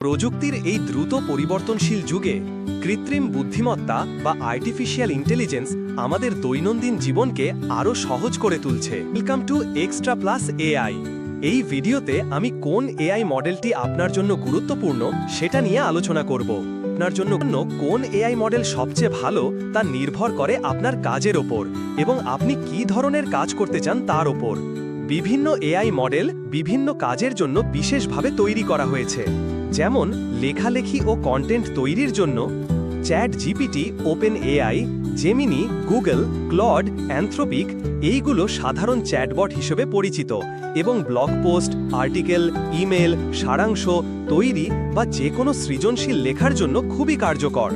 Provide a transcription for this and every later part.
প্রযুক্তির এই দ্রুত পরিবর্তনশীল যুগে কৃত্রিম বুদ্ধিমত্তা বা আর্টিফিশিয়াল ইন্টেলিজেন্স আমাদের দৈনন্দিন জীবনকে আরও সহজ করে তুলছে। Welcome to extra plus AI এই ভিডিওতে আমি কোন এআই মডেলটি আপনার জন্য গুরুত্বপূর্ণ সেটা নিয়ে আলোচনা করব। আপনার জন্য কোন এআই মডেল সবচেয়ে ভালো তা নির্ভর করে আপনার কাজের ওপর এবং আপনি কী ধরনের কাজ করতে চান তার ওপর। বিভিন্ন এআই মডেল বিভিন্ন কাজের জন্য বিশেষভাবে তৈরি করা হয়েছে। যেমন লেখালেখি ও কন্টেন্ট তৈরির জন্য ChatGPT OpenAI Gemini, Google, Claude, Anthropic এইগুলো সাধারণ চ্যাটবট হিসেবে পরিচিত এবং ব্লগ পোস্ট, আর্টিকেল, ইমেল, সারাংশ, তৈরি বা যে কোনো সৃজনশীল লেখার জন্য খুবই কার্যকর।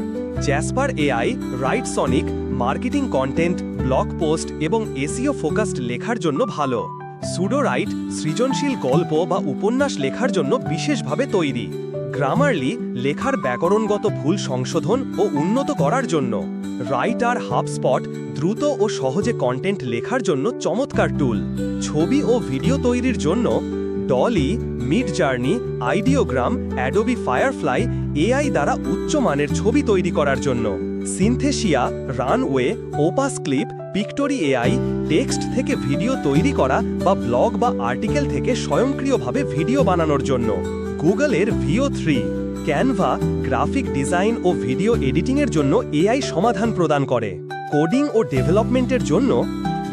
Jasper AI Writesonic marketing content blog post এবং এসিও ফোকাসড লেখার জন্য ভালো। সুডোরাইট সৃজনশীল গল্প বা উপন্যাস লেখার জন্য বিশেষভাবে তৈরি। গ্রামারলি লেখার ব্যাকরণগত ভুল সংশোধন ও উন্নত করার জন্য। রাইটার হাবস্পট দ্রুত ও সহজে কন্টেন্ট লেখার জন্য চমৎকার টুল। ছবি ও ভিডিও তৈরির জন্য DALL-E, Midjourney, Ideogram, Adobe Firefly, AI দ্বারা উচ্চমানের ছবি তৈরি করার জন্য। Synthesia, Runway, Opus Clip Pictory AI, text থেকে ভিডিও তৈরি করা বা ব্লগ বা আর্টিকেল থেকে স্বয়ংক্রিয়ভাবে ভিডিও বানানোর জন্য। গুগলের Veo three, Canva, graphic design ও ভিডিও এডিটিংয়ের জন্য এআই সমাধান প্রদান করে। কোডিং ও ডেভেলপমেন্টের জন্য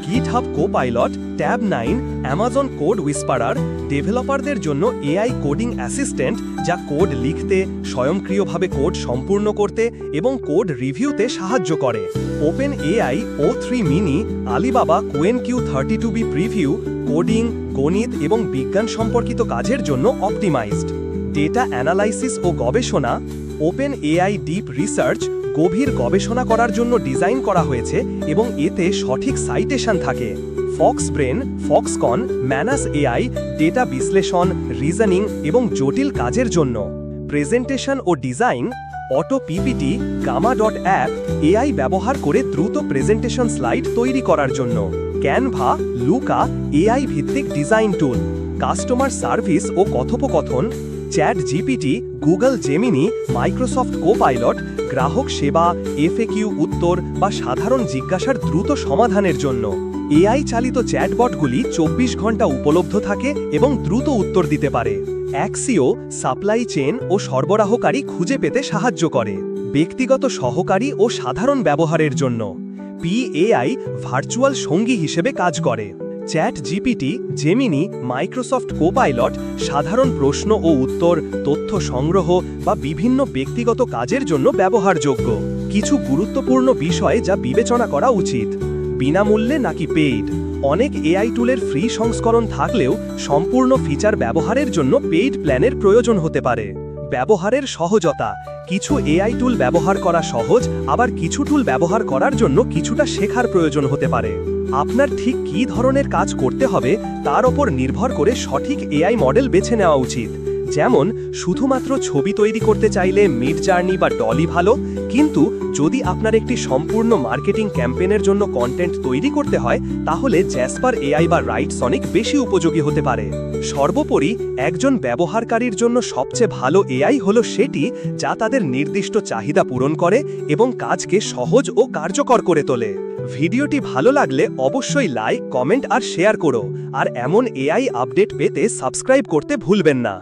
GitHub Copilot Tabnine Amazon CodeWhisperer ডেভেলপারদের জন্য এআই কোডিং অ্যাসিস্ট্যান্ট যা কোড লিখতে, স্বয়ংক্রিয়ভাবে কোড সম্পূর্ণ করতে এবং কোড রিভিউতে সাহায্য করে। OpenAI o three mini Alibaba Qwen Q thirty two B preview coding গণিত এবং বিজ্ঞান সম্পর্কিত কাজের জন্য অপটিমাইজড ডেটা অ্যানালাইসিস ও গবেষণা ওপেন এআই ডিপ রিসার্চ গভীর গবেষণা করার জন্য ডিজাইন করা হয়েছে এবং এতে সঠিক সাইটেশন থাকে। Fox Brain, Foxconn, Manus AI, data বিশ্লেষণ, রিজনিং এবং জটিল কাজের জন্য। প্রেজেন্টেশন ও design, auto PPT, Gamma dot app, AI ব্যবহার করে দ্রুত প্রেজেন্টেশন স্লাইড তৈরি করার জন্য। ক্যানভা, লুকা, এআই ভিত্তিক ডিজাইন টুল, কাস্টমার সার্ভিস ও কথোপকথন ChatGPT, Google Gemini, Microsoft Copilot, গ্রাহক সেবা, এফএকিউ উত্তর বা সাধারণ জিজ্ঞাসার দ্রুত সমাধানের জন্য। এআই চালিত চ্যাটবটগুলি চব্বিশ ঘণ্টা উপলব্ধ থাকে এবং দ্রুত উত্তর দিতে পারে। অ্যাক্সিও, সাপ্লাই চেন ও সরবরাহকারী খুঁজে পেতে সাহায্য করে। ব্যক্তিগত সহকারী ও সাধারণ ব্যবহারের জন্য। পিএআই ভার্চুয়াল সঙ্গী হিসেবে কাজ করে। ChatGPT Gemini, Microsoft Copilot, সাধারণ প্রশ্ন ও উত্তর, তথ্য সংগ্রহ বা বিভিন্ন ব্যক্তিগত কাজের জন্য ব্যবহারযোগ্য। কিছু গুরুত্বপূর্ণ বিষয় যা বিবেচনা করা উচিত। বিনামূল্যে নাকি পেইড? অনেক এআই টুলের ফ্রি সংস্করণ থাকলেও সম্পূর্ণ ফিচার ব্যবহারের জন্য পেইড প্ল্যানের প্রয়োজন হতে পারে। ব্যবহারের সহজতা। কিছু এআই টুল ব্যবহার করা সহজ, আবার কিছু টুল ব্যবহার করার জন্য কিছুটা শেখার প্রয়োজন হতে পারে। আপনার ঠিক কী ধরনের কাজ করতে হবে তার ওপর নির্ভর করে সঠিক এআই মডেল বেছে নেওয়া উচিত। যেমন, শুধুমাত্র ছবি তৈরি করতে চাইলে মিড জার্নি বা ডলি ভালো, কিন্তু যদি আপনার একটি সম্পূর্ণ মার্কেটিং ক্যাম্পেনের জন্য কন্টেন্ট তৈরি করতে হয়, তাহলে জ্যাসপার এআই বা রাইট সনিক বেশি উপযোগী হতে পারে। সর্বোপরি, একজন ব্যবহারকারীর জন্য সবচেয়ে ভালো এআই হলো সেটি যা তাদের নির্দিষ্ট চাহিদা পূরণ করে এবং কাজকে সহজ ও কার্যকর করে তোলে। ভিডিওটি ভালো লাগলে অবশ্যই লাইক, কমেন্ট আর শেয়ার করো। আর এমন এআই আপডেট পেতে সাবস্ক্রাইব করতে ভুলবেন না।